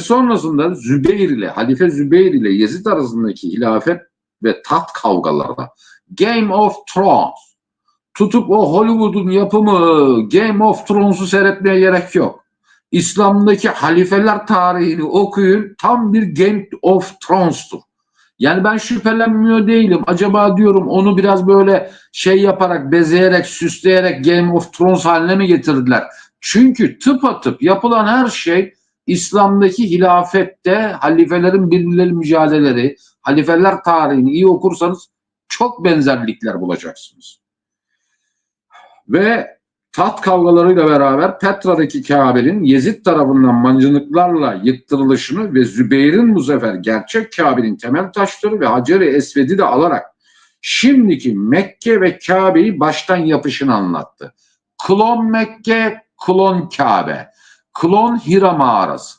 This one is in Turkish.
sonrasında Zübeyir ile Halife Zübeyir ile Yezid arasındaki hilafet ve taht kavgaları Game of Thrones tutup o Hollywood'un yapımı Game of Thrones'u seyretmeye gerek yok. İslam'daki halifeler tarihini okuyun tam bir Game of Thrones'tur. Yani ben şüphelenmiyor değilim. Acaba diyorum onu biraz böyle şey yaparak, bezeyerek, süsleyerek Game of Thrones haline mi getirdiler? Çünkü tıpatıp yapılan her şey İslam'daki hilafette halifelerin birbirleri mücadeleleri, halifeler tarihini iyi okursanız çok benzerlikler bulacaksınız. Ve taht kavgalarıyla beraber Petra'daki Kabe'nin Yezid tarafından mancınıklarla yıktırılışını ve Zübeyir'in bu sefer gerçek Kabe'nin temel taşları ve Hacer-i Esved'i de alarak şimdiki Mekke ve Kabe'yi baştan yapışını anlattı. Klon Mekke, klon Kabe, klon Hira mağarası.